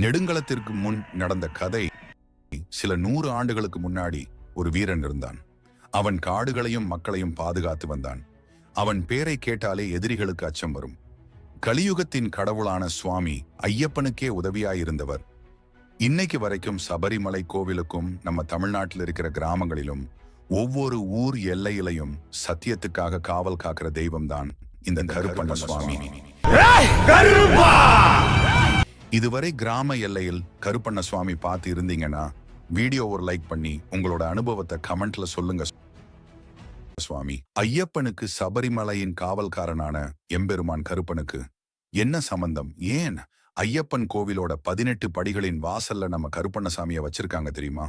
நெடுங்களத்திற்கு முன் நடந்த கதை சில நூறு ஆண்டுகளுக்கு முன்னாடி ஒரு வீரன் இருந்தான். அவன் காடுகளையும் மக்களையும் பாதுகாத்து வந்தான். அவன் பேரை கேட்டாலே எதிரிகளுக்கு அச்சம் வரும். கலியுகத்தின் கடவுளான சுவாமி ஐயப்பனுக்கே உதவியாயிருந்தவர். இன்னைக்கு வரைக்கும் சபரிமலை கோவிலுக்கும் நம்ம தமிழ்நாட்டில் இருக்கிற கிராமங்களிலும் ஒவ்வொரு ஊர் எல்லையிலையும் சத்தியத்துக்காக காவல் காக்கிற தெய்வம்தான் இந்த கருப்பண்ண சுவாமி. இதுவரை கிராம எல்லையில் கருப்பண்ண சுவாமி பார்த்து இருந்தீங்கன்னா வீடியோ ஒரு லைக் பண்ணி உங்களோட அனுபவத்தை கமெண்ட்ல சொல்லுங்க சுவாமி. ஐயப்பனுக்கு சபரிமலையின் காவல்காரனான எம்பெருமான் கருப்பனுக்கு என்ன சம்பந்தம்? ஏன் ஐயப்பன் கோவிலோட பதினெட்டு படிகளின் வாசல்ல நம்ம கருப்பண்ணசாமியை வச்சிருக்காங்க தெரியுமா?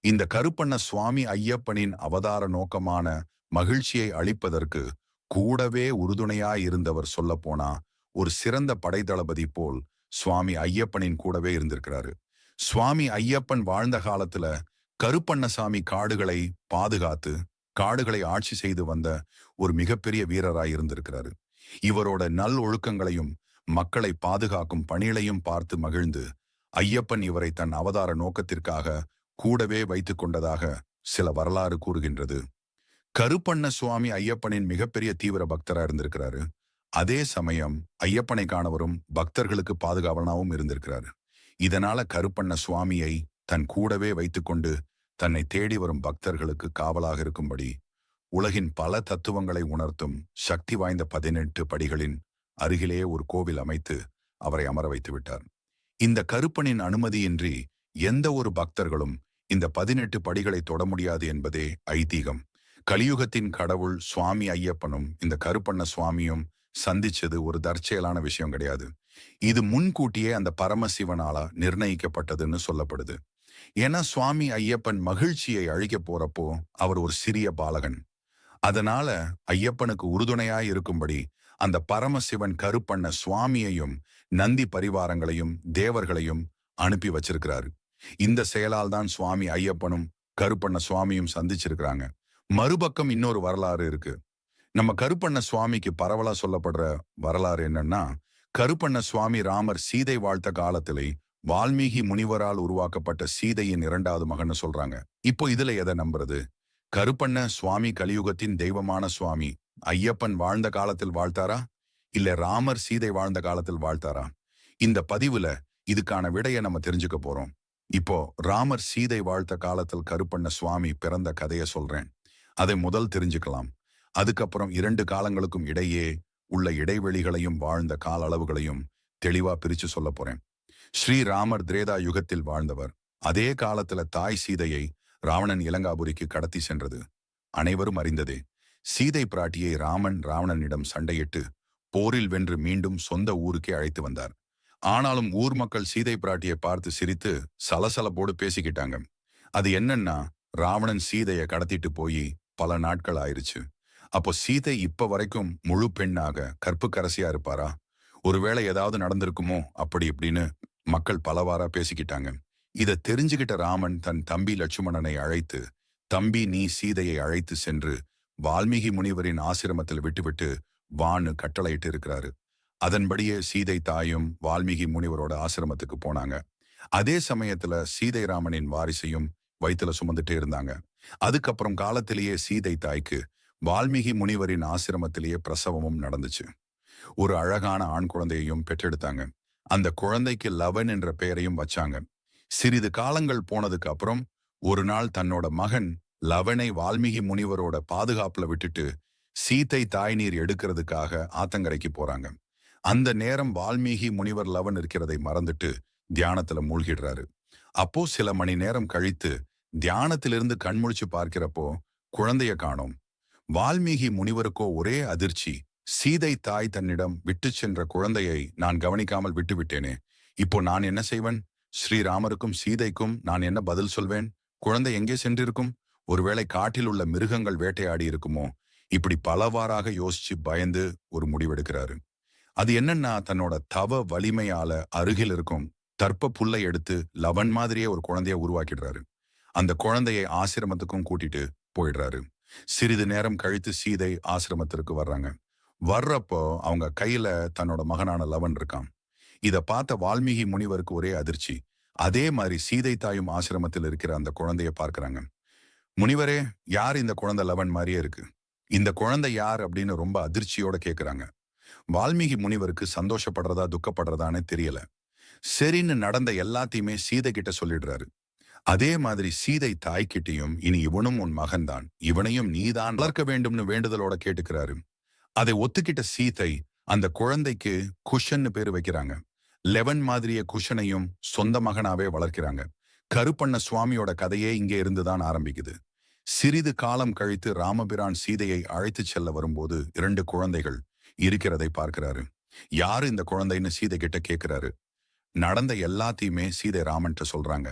இந்த கருப்பண்ண சுவாமி ஐயப்பனின் அவதார நோக்கமான மகிழ்ச்சியை அளிப்பதற்கு கூடவே உறுதுணையாய் இருந்தவர் சொல்ல போனா ஒரு சிறந்த படைத்தளபதி போல் சுவாமி ஐயப்பனின் கூடவே இருந்திருக்கிறாரு. சுவாமி ஐயப்பன் வாழ்ந்த காலத்துல கருப்பண்ணசாமி காடுகளை பாதுகாத்து காடுகளை ஆட்சி செய்து வந்த ஒரு மிகப்பெரிய வீரராய் இருந்திருக்கிறாரு. இவரோட நல் ஒழுக்கங்களையும் மக்களை பாதுகாக்கும் பணிகளையும் பார்த்து மகிழ்ந்து ஐயப்பன் இவரை தன் அவதார நோக்கத்திற்காக கூடவே வைத்துக் கொண்டதாக சில வரலாறு கூறுகின்றது. கருப்பண்ண சுவாமி ஐயப்பனின் மிகப்பெரிய தீவிர பக்தரா இருந்திருக்கிறாரு. அதே சமயம் ஐயப்பனை காணவரும் பக்தர்களுக்கு பாதுகாவலனாகவும் இருந்திருக்கிறாரு. இதனால கருப்பண்ண சுவாமியை தன் கூடவே வைத்துக்கொண்டு தன்னை தேடி வரும் பக்தர்களுக்கு காவலாக இருக்கும்படி உலகின் பல தத்துவங்களை உணர்த்தும் சக்தி வாய்ந்த பதினெட்டு படிகளின் அருகிலே ஒரு கோவில் அமைத்து அவரை அமர வைத்து விட்டார். இந்த கருப்பனின் அனுமதியின்றி எந்த ஒரு பக்தர்களும் இந்த பதினெட்டு படிகளை தொட முடியாது என்பதே ஐதீகம். கலியுகத்தின் கடவுள் சுவாமி ஐயப்பனும் இந்த கருப்பண்ண சுவாமியும் சந்திச்சது ஒரு தற்செயலான விஷயம் கிடையாது. இது முன்கூட்டியே அந்த பரமசிவனால நிர்ணயிக்கப்பட்டதுன்னு சொல்லப்படுது. ஏன்னா சுவாமி ஐயப்பன் மகிழ்ச்சியை அழிக்க போறப்போ அவர் ஒரு சிறிய பாலகன். அதனால ஐயப்பனுக்கு உறுதுணையாய் இருக்கும்படி அந்த பரமசிவன் கருப்பண்ண சுவாமியையும் நந்தி பரிவாரங்களையும் தேவர்களையும் அனுப்பி வச்சிருக்கிறாரு. இந்த செயலால் தான் சுவாமி ஐயப்பனும் கருப்பண்ண சுவாமியும் சந்திச்சிருக்கிறாங்க. மறுபக்கம் இன்னொரு வரலாறு இருக்கு. நம்ம கருப்பண்ண சுவாமிக்கு பரவலா சொல்லப்படுற வரலாறு என்னன்னா கருப்பண்ண சுவாமி ராமர் சீதை வாழ்த்த காலத்திலே வால்மீகி முனிவரால் உருவாக்கப்பட்ட சீதையின் இரண்டாவது மகன்னு சொல்றாங்க. இப்போ இதுல எதை நம்புறது? கருப்பண்ண சுவாமி கலியுகத்தின் தெய்வமான சுவாமி ஐயப்பன் வாழ்ந்த காலத்தில் வாழ்த்தாரா? இல்ல ராமர் சீதை வாழ்ந்த காலத்தில் வாழ்த்தாரா? இந்த பதிவுல இதுக்கான விடையை நம்ம தெரிஞ்சுக்க போறோம். இப்போ ராமர் சீதை வாழ்த்த காலத்தில் கருப்பண்ண சுவாமி பிறந்த கதையை சொல்றேன். அதை முதல் தெரிஞ்சுக்கலாம். அதுக்கப்புறம் இரண்டு காலங்களுக்கும் இடையே உள்ள இடைவெளிகளையும் வாழ்ந்த கால அளவுகளையும் தெளிவா பிரிச்சு சொல்ல போறேன். ஸ்ரீராமர் திரேதா யுகத்தில் வாழ்ந்தவர். அதே காலத்துல தாய் சீதையை ராவணன் இலங்காபுரிக்கு கடத்தி சென்றது. அனைவரும் அறிந்ததே. சீதை பிராட்டியை ராமன் ராவணனிடம் சண்டையிட்டு போரில் வென்று மீண்டும் சொந்த ஊருக்கே அழைத்து வந்தார். ஆனாலும் ஊர் மக்கள் சீதை பிராட்டியை பார்த்து சிரித்து சலசலப்போடு பேசிக்கிட்டாங்க. அது என்னன்னா ராவணன் சீதையை கடத்திட்டு போய் பல நாட்கள் ஆயிருச்சு. அப்போ சீதை இப்ப வரைக்கும் முழு பெண்ணாக கற்புக்கரசியா இருப்பாரா? ஒருவேளை ஏதாவது நடந்திருக்குமோ? அப்படி இப்படின்னு மக்கள் பலவாரா பேசிக்கிட்டாங்க. இதை தெரிஞ்சுகிட்ட ராமன் தன் தம்பி லட்சுமணனை அழைத்து தம்பி நீ சீதையை அழைத்து சென்று வால்மீகி முனிவரின் ஆசிரமத்தில் விட்டுவிட்டு வான்னு கட்டளையிட்டு இருக்கிறாரு. அதன்படியே சீதை தாயும் வால்மீகி முனிவரோட ஆசிரமத்துக்கு போனாங்க. அதே சமயத்துல சீதை ராமனின் வாரிசையும் வயித்துல சுமந்துட்டே இருந்தாங்க. அதுக்கப்புறம் காலத்திலேயே சீதை தாய்க்கு வால்மீகி முனிவரின் ஆசிரமத்திலேயே பிரசவமும் நடந்துச்சு. ஒரு அழகான ஆண் குழந்தையையும் பெற்றெடுத்தாங்க. அந்த குழந்தைக்கு லவன் என்ற பெயரையும் வச்சாங்க. சிறிது காலங்கள் போனதுக்கு அப்புறம் ஒரு நாள் தன்னோட மகன் லவனை வால்மீகி முனிவரோட பாதுகாப்புல விட்டுட்டு சீத்தை தாய் நீர் எடுக்கிறதுக்காக ஆத்தங்கரைக்கு போறாங்க. அந்த நேரம் வால்மீகி முனிவர் லவன் இருக்கிறதை மறந்துட்டு தியானத்துல மூழ்கிடுறாரு. அப்போ சில மணி நேரம் கழித்து தியானத்திலிருந்து கண்முழிச்சு பார்க்கிறப்போ குழந்தைய காணோம். வால்மீகி முனிவருக்கோ ஒரே அதிர்ச்சி சீதை தாய் தன்னிடம் விட்டு சென்ற குழந்தையை நான் கவனிக்காமல் விட்டுவிட்டேனே. இப்போ நான் என்ன செய்வன்? ஸ்ரீராமருக்கும் சீதைக்கும் நான் என்ன பதில் சொல்வேன்? குழந்தை எங்கே சென்றிருக்கும்? ஒருவேளை காட்டில் உள்ள மிருகங்கள் வேட்டையாடி இருக்குமோ? இப்படி பலவாறாக யோசிச்சு பயந்து ஒரு முடிவெடுக்கிறாரு. அது என்னன்னா தன்னோட தவ வலிமையால அருகில் இருக்கும் தர்ப்ப புல்லை எடுத்து லவன் மாதிரியே ஒரு குழந்தைய உருவாக்கிடுறாரு. அந்த குழந்தையை ஆசிரமத்துக்கும் கூட்டிட்டு போயிடுறாரு. சிறிது நேரம் கழித்து சீதை ஆசிரமத்திற்கு வர்றாங்க. வர்றப்போ அவங்க கையில தன்னோட மகனான லவன் இருக்கான். இத பார்த்த வால்மீகி முனிவருக்கு ஒரே அதிர்ச்சி. அதே மாதிரி சீதை தாயும் ஆசிரமத்தில் இருக்கிற அந்த குழந்தைய பார்க்கறாங்க. முனிவரே யார் இந்த குழந்தை லவன் மாதிரியே இருக்கு? இந்த குழந்தை யார் அப்படின்னு ரொம்ப அதிர்ச்சியோட கேக்குறாங்க. வால்மீகி முனிவருக்கு சந்தோஷப்படுறதா துக்கப்படுறதான்னு தெரியல. சரின்னு நடந்த எல்லாத்தையுமே சீதை கிட்ட சொல்லிடுறாரு. அதே மாதிரி சீதை தாய்கிட்டையும் இனி இவனும் உன் மகன்தான். இவனையும் நீதான் வளர்க்க வேண்டும்னு வேண்டுதலோட கேட்டுக்கிறாரு. அதை ஒத்துக்கிட்ட சீதை அந்த குழந்தைக்கு குஷன்னு பேரு வைக்கிறாங்க. லெவன் மாதிரிய குஷனையும் சொந்த மகனாவே வளர்க்கிறாங்க. கருப்பண்ண சுவாமியோட கதையே இங்கே இருந்துதான் ஆரம்பிக்குது. சிறிது காலம் கழித்து ராமபிரான் சீதையை அழைத்துச் செல்ல வரும்போது இரண்டு குழந்தைகள் இருக்கிறதை பார்க்கிறாரு. யாரு இந்த குழந்தைன்னு சீதை கிட்ட கேட்கிறாரு நடந்த எல்லாத்தையுமே சீதை ராமன்ட்ட சொல்றாங்க.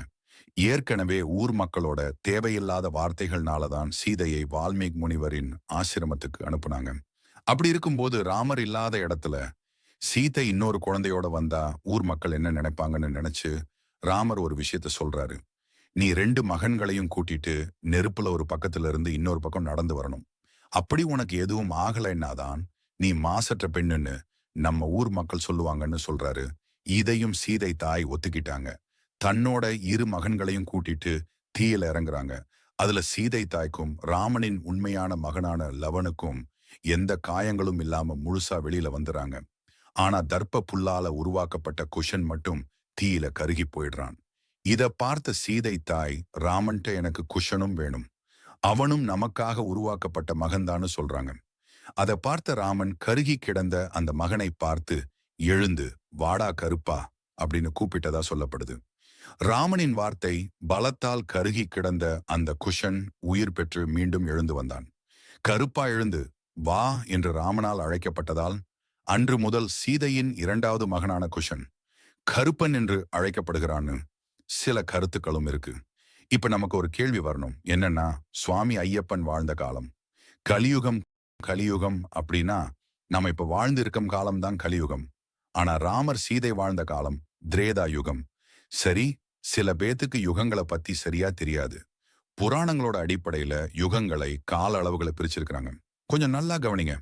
ஏற்கனவே ஊர் மக்களோட தேவையில்லாத வார்த்தைகள்னாலதான் சீதையை வால்மீக் முனிவரின் ஆசிரமத்துக்கு அனுப்புனாங்க. அப்படி இருக்கும்போது ராமர் இல்லாத இடத்துல சீதை இன்னொரு குழந்தையோட வந்தா ஊர் மக்கள் என்ன நினைப்பாங்கன்னு நினைச்சு ராமர் ஒரு விஷயத்த சொல்றாரு. நீ ரெண்டு மகன்களையும் கூட்டிட்டு நெருப்புல ஒரு பக்கத்துல இருந்து இன்னொரு பக்கம் நடந்து வரணும். அப்படி உனக்கு எதுவும் ஆகலைன்னாதான் நீ மாசற்ற பெண்ணுன்னு நம்ம ஊர் மக்கள் சொல்லுவாங்கன்னு சொல்றாரு. இதையும் சீதை தாய் ஒத்துக்கிட்டாங்க. தன்னோட இரு மகன்களையும் கூட்டிட்டு தீயில இறங்குறாங்க. அதுல சீதை தாய்க்கும் ராமனின் உண்மையான மகனான லவனுக்கும் எந்த காயங்களும் இல்லாம முழுசா வெளியில வந்துறாங்க. ஆனா தர்ப்ப புல்லால உருவாக்கப்பட்ட குஷன் மட்டும் தீயில கருகி போயிடுறான். இத பார்த்த சீதை தாய் ராமன்ட்ட எனக்கு குஷனும் வேணும். அவனும் நமக்காக உருவாக்கப்பட்ட மகன்தான்னு சொல்றாங்க. அதை பார்த்த ராமன் கருகி கிடந்த அந்த மகனை பார்த்து எழுந்து வாடா கருப்பா அப்படின்னு கூப்பிட்டதா சொல்லப்படுது. ராமனின் வார்த்தை பலத்தால் கருகி கிடந்த அந்த குஷன் உயிர் பெற்று மீண்டும் எழுந்து வந்தான். கருப்பா எழுந்து வா என்று ராமனால் அழைக்கப்பட்டதால் அன்று முதல் சீதையின் இரண்டாவது மகனான குஷன் கருப்பன் என்று அழைக்கப்படுகிறான்னு சில கருத்துக்களும் இருக்கு. இப்ப நமக்கு ஒரு கேள்வி வரணும். என்னன்னா சுவாமி ஐயப்பன் வாழ்ந்த காலம். கலியுகம் கலியுகம் அப்படின்னா நம்ம இப்ப வாழ்ந்து இருக்கும் காலம்தான் கலியுகம். ஆனா ராமர் சீதை வாழ்ந்த காலம் திரேதா யுகம். சரி சில பேத்துக்கு யுகங்களை பத்தி சரியா தெரியாது. புராணங்களோட அடிப்படையில யுகங்களை கால அளவுகளை பிரிச்சிருக்கிறாங்க. கொஞ்சம் நல்லா கவனிங்க.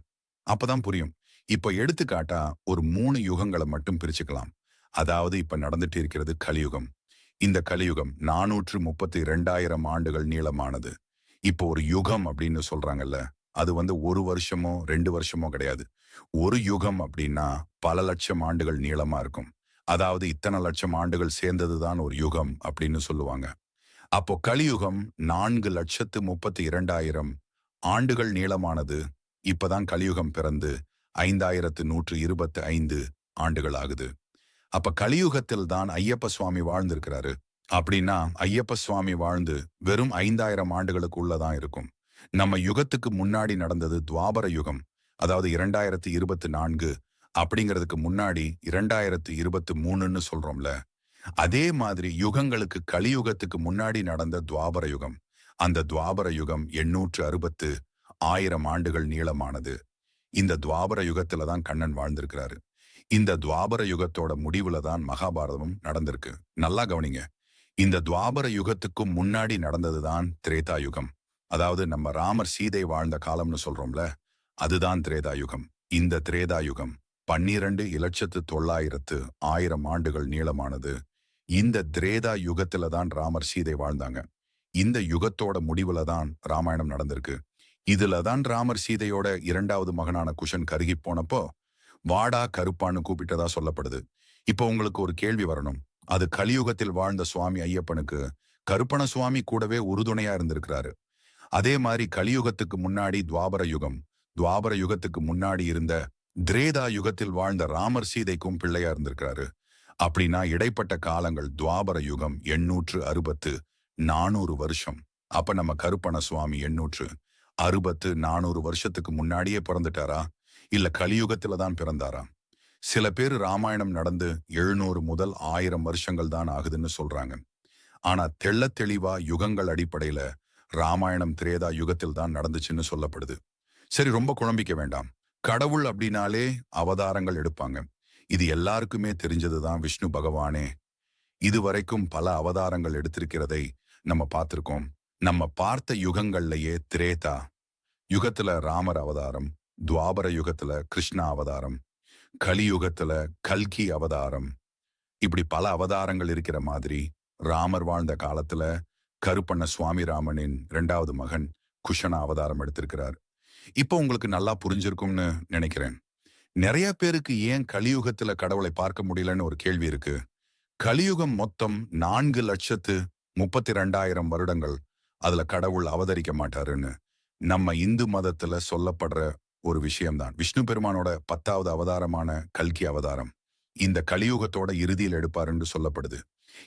அப்பதான் புரியும். இப்ப எடுத்துக்காட்டா ஒரு மூணு யுகங்களை மட்டும் பிரிச்சுக்கலாம். அதாவது இப்ப நடந்துட்டு இருக்கிறது கலியுகம். இந்த கலியுகம் நானூற்று முப்பத்தி இரண்டாயிரம் ஆண்டுகள் நீளமானது. இப்போ ஒரு யுகம் அப்படின்னு சொல்றாங்கல்ல அது வந்து ஒரு வருஷமோ ரெண்டு வருஷமோ கிடையாது. ஒரு யுகம் அப்படின்னா பல லட்சம் ஆண்டுகள் நீளமா இருக்கும். அதாவது இத்தனை லட்சம் ஆண்டுகள் சேர்ந்ததுதான் ஒரு யுகம் அப்படின்னு சொல்லுவாங்க. அப்போ கலியுகம் நான்கு லட்சத்து முப்பத்தி இரண்டாயிரம் ஆண்டுகள் நீளமானது. இப்பதான் கலியுகம் பிறந்து ஐந்தாயிரத்து நூற்று இருபத்தி ஐந்து ஆண்டுகள் ஆகுது. அப்ப கலியுகத்தில் தான் ஐயப்ப சுவாமி வாழ்ந்திருக்கிறாரு. அப்படின்னா ஐயப்ப சுவாமி வாழ்ந்து வெறும் ஐந்தாயிரம் ஆண்டுகளுக்கு உள்ளதான் இருக்கும். நம்ம யுகத்துக்கு முன்னாடி நடந்தது துவாபர யுகம். அதாவது இரண்டாயிரத்தி இருபத்தி நான்கு அப்படிங்கிறதுக்கு முன்னாடி இரண்டாயிரத்து இருபத்தி மூணுன்னு சொல்றோம்ல அதே மாதிரி யுகங்களுக்கு கலியுகத்துக்கு முன்னாடி நடந்த துவாபர யுகம். அந்த துவாபர யுகம் எண்ணூற்று அறுபத்து ஆயிரம் ஆண்டுகள் நீளமானது. இந்த துவாபர யுகத்துல தான் கண்ணன் வாழ்ந்திருக்கிறாரு. இந்த துவாபர யுகத்தோட முடிவுல தான் மகாபாரதமும் நடந்திருக்கு. நல்லா கவனிங்க. இந்த துவாபர யுகத்துக்கும் முன்னாடி நடந்ததுதான் திரேதா யுகம். அதாவது நம்ம ராமர் சீதை வாழ்ந்த காலம்னு சொல்றோம்ல அதுதான் திரேதா யுகம். இந்த திரேதா யுகம். பன்னிரண்டு இலட்சத்து தொள்ளாயிரத்து ஆயிரம் ஆண்டுகள் நீளமானது. இந்த திரேதா யுகத்துல தான் ராமர் சீதை வாழ்ந்தாங்க. இந்த யுகத்தோட முடிவுல தான் ராமாயணம் நடந்திருக்கு. இதுல தான் ராமர் சீதையோட இரண்டாவது மகனான குஷன் கருகி போனப்போ வாடா கருப்பான்னு கூப்பிட்டதா சொல்லப்படுது. இப்போ உங்களுக்கு ஒரு கேள்வி வரணும். அது கலியுகத்தில் வாழ்ந்த சுவாமி ஐயப்பனுக்கு கருப்பண சுவாமி கூடவே உறுதுணையா இருந்திருக்கிறாரு. அதே மாதிரி கலியுகத்துக்கு முன்னாடி துவாபர யுகம் துவாபர யுகத்துக்கு முன்னாடி இருந்த திரேதா யுகத்தில் வாழ்ந்த ராமர் சீதைக்கும் பிள்ளையா இருந்திருக்கிறாரு. அப்படின்னா இடைப்பட்ட காலங்கள் துவாபர யுகம் எண்ணூற்று அறுபத்து நானூறு வருஷம். அப்ப நம்ம கருப்பண சுவாமி எண்ணூற்று அறுபத்து நானூறு வருஷத்துக்கு முன்னாடியே பிறந்துட்டாரா? இல்ல கலியுகத்துல தான் பிறந்தாரா? சில பேர் ராமாயணம் நடந்து எழுநூறு முதல் ஆயிரம் வருஷங்கள் தான் ஆகுதுன்னு சொல்றாங்க. ஆனா தெள்ள தெளிவா யுகங்கள் அடிப்படையில ராமாயணம் திரேதா யுகத்தில் தான் நடந்துச்சுன்னு சொல்லப்படுது. சரி ரொம்ப குழம்பிக்க வேண்டாம். கடவுள் அப்படின்னாலே அவதாரங்கள் எடுப்பாங்க. இது எல்லாருக்குமே தெரிஞ்சதுதான் விஷ்ணு பகவானே. இதுவரைக்கும் பல அவதாரங்கள் எடுத்திருக்கிறதை நம்ம பார்த்திருக்கோம். நம்ம பார்த்த யுகங்கள்லயே திரேதா யுகத்துல ராமர் அவதாரம் துவாபர யுகத்துல கிருஷ்ண அவதாரம் கலியுகத்துல கல்கி அவதாரம். இப்படி பல அவதாரங்கள் இருக்கிற மாதிரி ராமர் வாழ்ந்த காலத்துல கருப்பண்ண சுவாமி ராமனின் இரண்டாவது மகன் குஷண அவதாரம் எடுத்திருக்கிறார். இப்போ உங்களுக்கு நல்லா புரிஞ்சிருக்கும்னு நினைக்கிறேன். நிறைய பேருக்கு ஏன் கலியுகத்துல கடவுளை பார்க்க முடியலன்னு ஒரு கேள்வி இருக்கு. கலியுகம் மொத்தம் நான்கு லட்சத்து முப்பத்தி ரெண்டாயிரம் வருடங்கள் அதுல கடவுள் அவதரிக்க மாட்டாருன்னு நம்ம இந்து மதத்துல சொல்லப்படுற ஒரு விஷயம்தான். விஷ்ணு பெருமானோட பத்தாவது அவதாரமான கல்கி அவதாரம் இந்த கலியுகத்தோட இறுதியில் எடுப்பாருன்னு சொல்லப்படுது.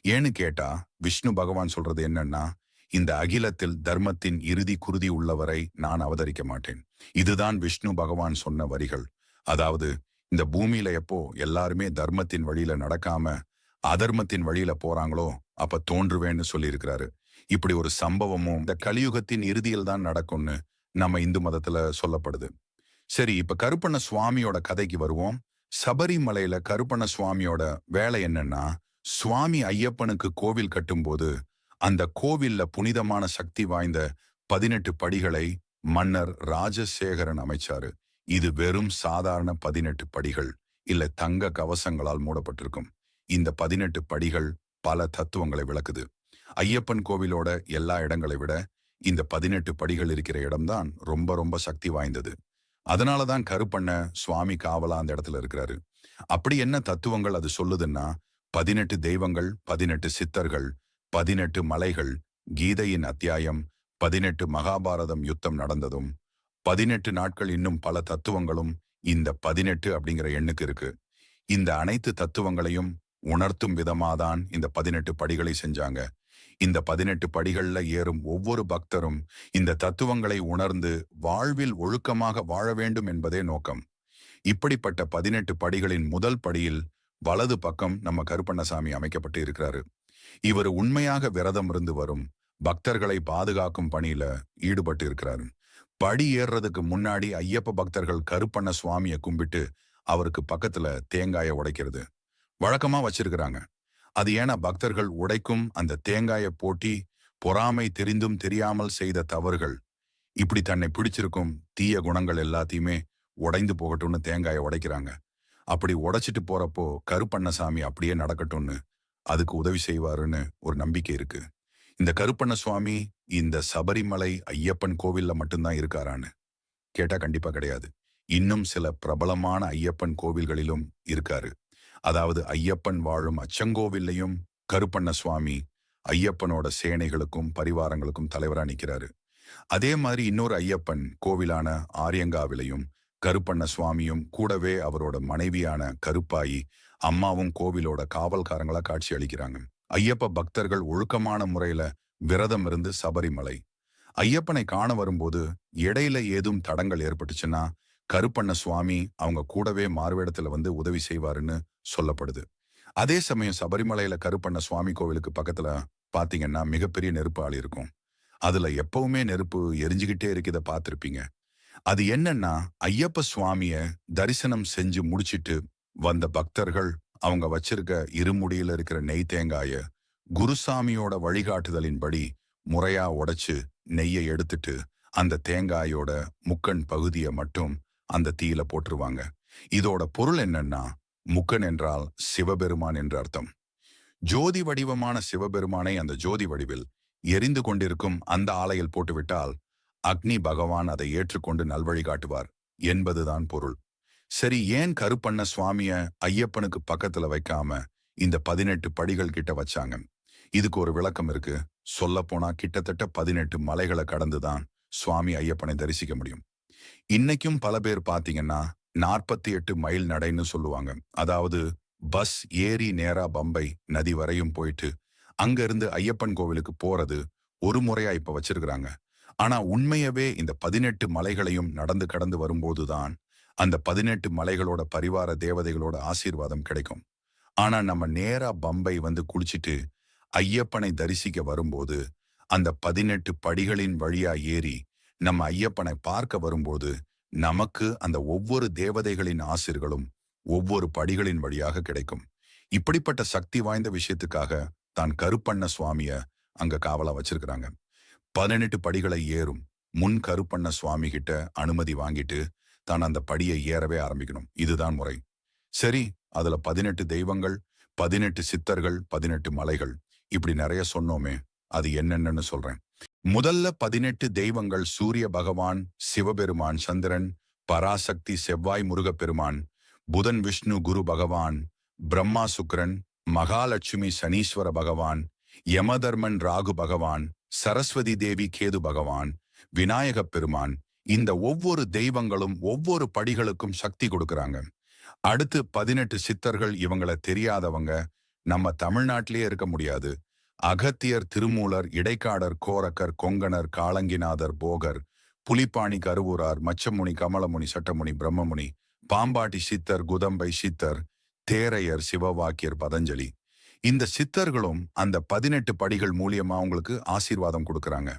ஏன்னு கேட்டா விஷ்ணு பகவான் சொல்றது என்னன்னா இந்த அகிலத்தில் தர்மத்தின் இறுதி குருதி உள்ளவரை நான் அவதரிக்க மாட்டேன். இதுதான் விஷ்ணு பகவான் சொன்ன வரிகள். அதாவது இந்த பூமியில எப்போ எல்லாருமே தர்மத்தின் வழியில நடக்காம அதர்மத்தின் வழியில போறாங்களோ அப்ப தோன்றுவேன்னு சொல்லியிருக்கிறாரு. இப்படி ஒரு சம்பவமும் இந்த கலியுகத்தின் இறுதியில் தான் நடக்கும்னு நம்ம இந்து மதத்துல சொல்லப்படுது. சரி இப்ப கருப்பண்ண சுவாமியோட கதைக்கு வருவோம். சபரிமலையில கருப்பண்ண சுவாமியோட வேலை என்னன்னா சுவாமி ஐயப்பனுக்கு கோவில் கட்டும்போது அந்த கோவில்ல புனிதமான சக்தி வாய்ந்த பதினெட்டு படிகளை மன்னர் ராஜசேகரன் அமைச்சாரு. இது வெறும் சாதாரண பதினெட்டு படிகள் இல்ல தங்க கவசங்களால் மூடப்பட்டிருக்கும். இந்த பதினெட்டு படிகள் பல தத்துவங்களை விளக்குது. ஐயப்பன் கோவிலோட எல்லா இடங்களை விட இந்த பதினெட்டு படிகள் இருக்கிற இடம்தான் ரொம்ப ரொம்ப சக்தி வாய்ந்தது. அதனாலதான் கருப்பண்ண சுவாமி காவலா அந்த இடத்துல இருக்கிறாரு. அப்படி என்ன தத்துவங்கள் அது சொல்லுதுன்னா பதினெட்டு தெய்வங்கள் பதினெட்டு சித்தர்கள் பதினெட்டு மலைகள் கீதையின் அத்தியாயம் பதினெட்டு மகாபாரதம் யுத்தம் நடந்ததும் பதினெட்டு நாட்கள் இன்னும் பல தத்துவங்களும் இந்த பதினெட்டு அப்படிங்கிற எண்ணுக்கு இருக்கு. இந்த அனைத்து தத்துவங்களையும் உணர்த்தும் விதமாதான் இந்த பதினெட்டு படிகளை செஞ்சாங்க. இந்த பதினெட்டு படிகள்ல ஏறும் ஒவ்வொரு பக்தரும் இந்த தத்துவங்களை உணர்ந்து வாழ்வில் ஒழுக்கமாக வாழ வேண்டும் என்பதே நோக்கம். இப்படிப்பட்ட பதினெட்டு படிகளின் முதல் படியில் வலது பக்கம் நம்ம கருப்பண்ணசாமி அமைக்கப்பட்டு இருக்கிறாரு. இவர் உண்மையாக விரதம் இருந்து வரும். பக்தர்களை பாதுகாக்கும் பணியில ஈடுபட்டு இருக்கிறாரு. படி ஏறுறதுக்கு முன்னாடி ஐயப்ப பக்தர்கள் கருப்பண்ண சுவாமியை கும்பிட்டு அவருக்கு பக்கத்துல தேங்காயை உடைக்கிறது. வழக்கமா வச்சிருக்கிறாங்க. அது ஏன்னா பக்தர்கள் உடைக்கும் அந்த தேங்காயை போட்டி பொறாமை தெரிந்தும் தெரியாமல் செய்த தவறுகள். இப்படி தன்னை பிடிச்சிருக்கும் தீய குணங்கள் எல்லாத்தையுமே உடைந்து போகட்டும்னு தேங்காயை உடைக்கிறாங்க. அப்படி உடைச்சிட்டு போறப்போ கருப்பண்ணசாமி அப்படியே நடக்கட்டும்னு அதுக்கு உதவி செய்வாருன்னு ஒரு நம்பிக்கை இருக்கு. இந்த கருப்பண்ண சுவாமி இந்த சபரிமலை ஐயப்பன் கோவில்ல மட்டும்தான் இருக்காரான்னு. கேட்டா கண்டிப்பா கிடையாது. இன்னும் சில பிரபலமான ஐயப்பன் கோவில்களிலும் இருக்காரு. அதாவது ஐயப்பன் வாழும் அச்சங்கோவில்லையும் கருப்பண்ண சுவாமி ஐயப்பனோட சேனைகளுக்கும் பரிவாரங்களுக்கும் தலைவரா நிக்கிறாரு. அதே மாதிரி இன்னொரு ஐயப்பன் கோவிலான ஆரியங்காவிலையும் கருப்பண்ண சுவாமியும் கூடவே அவரோட மனைவியான கருப்பாயி அம்மாவும் கோவிலோட காவல்காரங்களா காட்சி அளிக்கிறாங்க. ஐயப்ப பக்தர்கள் ஒழுக்கமான முறையில விரதம் இருந்து சபரிமலை. ஐயப்பனை காண வரும்போது இடையில ஏதும் தடங்கள் ஏற்பட்டுச்சுன்னா கருப்பண்ண சுவாமி அவங்க கூடவே மாறுவேடத்துல வந்து உதவி செய்வாருன்னு சொல்லப்படுது. அதே சமயம் சபரிமலையில கருப்பண்ண சுவாமி கோவிலுக்கு பக்கத்துல பாத்தீங்கன்னா மிகப்பெரிய நெருப்பு ஆள் இருக்கும். அதுல எப்பவுமே நெருப்பு எரிஞ்சுகிட்டே இருக்கிறத பார்த்துருப்பீங்க அது என்னன்னா ஐயப்ப சுவாமிய தரிசனம் செஞ்சு முடிச்சிட்டு வந்த பக்தர்கள் அவங்க வச்சிருக்க இருமுடியில இருக்கிற நெய் தேங்காய குருசாமியோட வழிகாட்டுதலின்படி முறையா உடைச்சு நெய்யை எடுத்துட்டு அந்த தேங்காயோட முக்கன் பகுதியை மட்டும் அந்த தீயில போட்டுருவாங்க. இதோட பொருள் என்னன்னா முக்கன் என்றால் சிவபெருமான் என்று அர்த்தம். ஜோதி வடிவமான சிவபெருமானை அந்த ஜோதி வடிவில் எரிந்து கொண்டிருக்கும் அந்த ஆலையில் போட்டுவிட்டால் அக்னி பகவான் அதை ஏற்றுக்கொண்டு நல்வழி காட்டுவார் என்பதுதான் பொருள். சரி ஏன் கருப்பண்ண சுவாமிய ஐயப்பனுக்கு பக்கத்துல வைக்காம இந்த பதினெட்டு படிகள் கிட்ட வச்சாங்க? இதுக்கு ஒரு விளக்கம் இருக்கு. சொல்ல போனா கிட்டத்தட்ட பதினெட்டு மலைகளை கடந்துதான் சுவாமி ஐயப்பனை தரிசிக்க முடியும். இன்னைக்கும் பல பேர் பாத்தீங்கன்னா நாற்பத்தி எட்டு மைல் நடைன்னு சொல்லுவாங்க. அதாவது பஸ் ஏரி நேரா பம்பை நதி வரையும் போயிட்டு அங்க இருந்து ஐயப்பன் கோவிலுக்கு போறது ஒரு முறையா இப்ப வச்சிருக்கிறாங்க. ஆனா உண்மையவே இந்த பதினெட்டு மலைகளையும் நடந்து கடந்து வரும்போதுதான் அந்த பதினெட்டு மலைகளோட பரிவார தேவதைகளோட ஆசீர்வாதம் கிடைக்கும். ஆனா நம்ம நேரா பம்பை வந்து குளிச்சிட்டு ஐயப்பனை தரிசிக்க வரும்போது அந்த பதினெட்டு படிகளின் வழியா ஏறி நம்ம ஐயப்பனை பார்க்க வரும்போது நமக்கு அந்த ஒவ்வொரு தேவதைகளின் ஆசிர்களும் ஒவ்வொரு படிகளின் வழியாக கிடைக்கும். இப்படிப்பட்ட சக்தி வாய்ந்த விஷயத்துக்காக தான் கருப்பண்ண சுவாமிய அங்க காவலா வச்சிருக்கிறாங்க. பதினெட்டு படிகளை ஏறும். முன் கருப்பண்ண சுவாமி கிட்ட அனுமதி வாங்கிட்டு தான் அந்த படியை ஏறவே ஆரம்பிக்கணும். இதுதான் முறை. சரி அதுல பதினெட்டு தெய்வங்கள் பதினெட்டு சித்தர்கள் பதினெட்டு மலைகள். இப்படி நிறைய சொன்னோமே அது என்னென்னு சொல்றேன். முதல்ல பதினெட்டு தெய்வங்கள் சூரிய பகவான் சிவபெருமான் சந்திரன் பராசக்தி செவ்வாய் முருகப்பெருமான் புதன் விஷ்ணு குரு பகவான் பிரம்மா சுக்கரன் மகாலட்சுமி சனீஸ்வர பகவான் யமதர்மன் ராகு பகவான் சரஸ்வதி தேவி கேது பகவான் விநாயகப் பெருமான் இந்த ஒவ்வொரு தெய்வங்களும் ஒவ்வொரு படிகளுக்கும் சக்தி கொடுக்கறாங்க. அடுத்து பதினெட்டு சித்தர்கள் இவங்கள தெரியாதவங்க நம்ம தமிழ்நாட்டிலேயே இருக்க முடியாது. அகத்தியர் திருமூலர் இடைக்காடர் கோரக்கர் கொங்கணர் காளங்கிநாதர் போகர் புலிப்பாணி கருவூரார் மச்சமுனி கமலமுனி சட்டமுனி பிரம்மமுனி பாம்பாட்டி சித்தர் குதம்பை சித்தர் தேரையர் சிவவாக்கியர் பதஞ்சலி. இந்த சித்தர்களும் அந்த பதினெட்டு படிகள் மூலியமா உங்களுக்கு ஆசீர்வாதம் கொடுக்கறாங்க.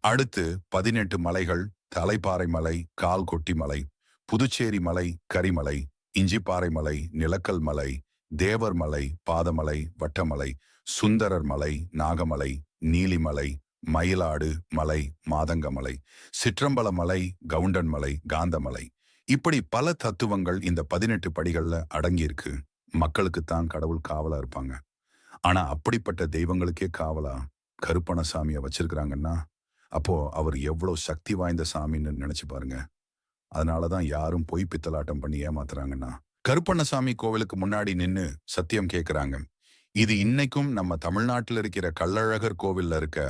அடுத்து பதினெட்டு மலைகள் தலைப்பாறை மலை கால்கொட்டி மலை புதுச்சேரி மலை கரிமலை இஞ்சிப்பாறை மலை நிலக்கல் மலை தேவர் மலை பாதமலை வட்டமலை சுந்தரர் மலை நாகமலை நீலிமலை மயிலாடு மலை மாதங்கமலை சிற்றம்பல மலை கவுண்டன் மலை காந்தமலை. இப்படி பல தத்துவங்கள் இந்த பதினெட்டு படிகள்ல அடங்கியிருக்கு. மக்களுக்குத்தான் கடவுள் காவலா இருப்பாங்க. ஆனா அப்படிப்பட்ட தெய்வங்களுக்கே காவலா கருப்பணசாமியை வச்சிருக்கிறாங்கன்னா அப்போ அவர் எவ்வளோ சக்தி வாய்ந்த சாமின்னு நினைச்சு பாருங்க. அதனாலதான் யாரும் பொய் பித்தலாட்டம் பண்ணி ஏமாத்துறாங்கன்னா கருப்பண்ணசாமி கோவிலுக்கு முன்னாடி நின்னு சத்தியம் கேக்குறாங்க. இது இன்னைக்கும் நம்ம தமிழ்நாட்டில் இருக்கிற கள்ளழகர் கோவில்ல இருக்க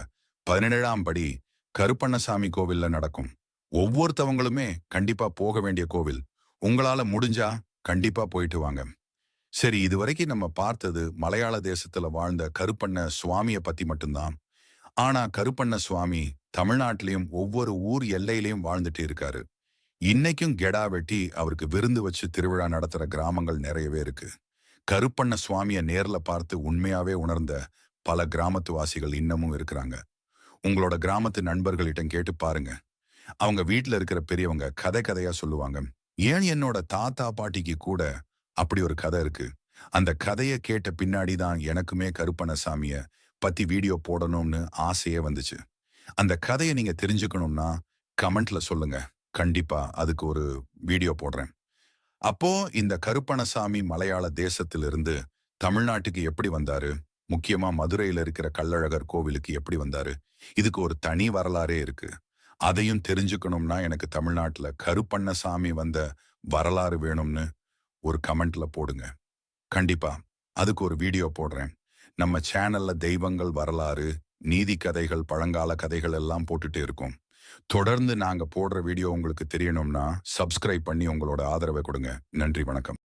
பதினேழாம் படி கருப்பண்ணசாமி கோவில்ல நடக்கும். ஒவ்வொருத்தவங்களுமே கண்டிப்பா போக வேண்டிய கோவில். உங்களால முடிஞ்சா கண்டிப்பா போயிட்டு வாங்க. சரி இதுவரைக்கும் நம்ம பார்த்தது மலையாள தேசத்துல வாழ்ந்த கருப்பண்ண சுவாமிய பத்தி மட்டும்தான். ஆனா கருப்பண்ண சுவாமி தமிழ்நாட்டிலையும் ஒவ்வொரு ஊர் எல்லையிலையும் வாழ்ந்துட்டு இருக்காரு. இன்னைக்கும் கெடா வெட்டி அவருக்கு விருந்து வச்சு திருவிழா நடத்துற கிராமங்கள் நிறையவே இருக்கு. கருப்பண்ண சுவாமிய நேர்ல பார்த்து உண்மையாவே உணர்ந்த பல கிராமத்து வாசிகள் இன்னமும் இருக்கிறாங்க. உங்களோட கிராமத்து நண்பர்களிடம் கேட்டு பாருங்க. அவங்க வீட்டில் இருக்கிற பெரியவங்க கதை கதையா சொல்லுவாங்க. ஏன் என்னோட தாத்தா பாட்டிக்கு கூட அப்படி ஒரு கதை இருக்கு? அந்த கதையை கேட்ட பின்னாடி தான் எனக்குமே கருப்பண்ண சாமிய பத்தி வீடியோ போடணும்னு ஆசையே வந்துச்சு. அந்த கதையை நீங்க தெரிஞ்சுக்கணும்னா கமெண்ட்ல சொல்லுங்க. கண்டிப்பா அதுக்கு ஒரு வீடியோ போடுறேன். அப்போ இந்த கருப்பணசாமி மலையாள தேசத்திலிருந்து தமிழ்நாட்டுக்கு எப்படி வந்தாரு? முக்கியமா மதுரையில இருக்கிற கள்ளழகர் கோவிலுக்கு எப்படி வந்தாரு? இதுக்கு ஒரு தனி வரலாறே இருக்கு. அதையும் தெரிஞ்சுக்கணும்னா எனக்கு தமிழ்நாட்டுல கருப்பண்ணசாமி வந்த வரலாறு வேணும்னு ஒரு கமெண்ட்ல போடுங்க. கண்டிப்பா அதுக்கு ஒரு வீடியோ போடுறேன். நம்ம சேனல்ல தெய்வங்கள் வரலாறு நீதி கதைகள் பழங்கால கதைகள் எல்லாம் போட்டுட்டு இருக்கோம். தொடர்ந்து நாங்க போடுற வீடியோ உங்களுக்கு தெரியணும்னா சப்ஸ்கிரைப் பண்ணி உங்களோட ஆதரவை கொடுங்க. நன்றி வணக்கம்.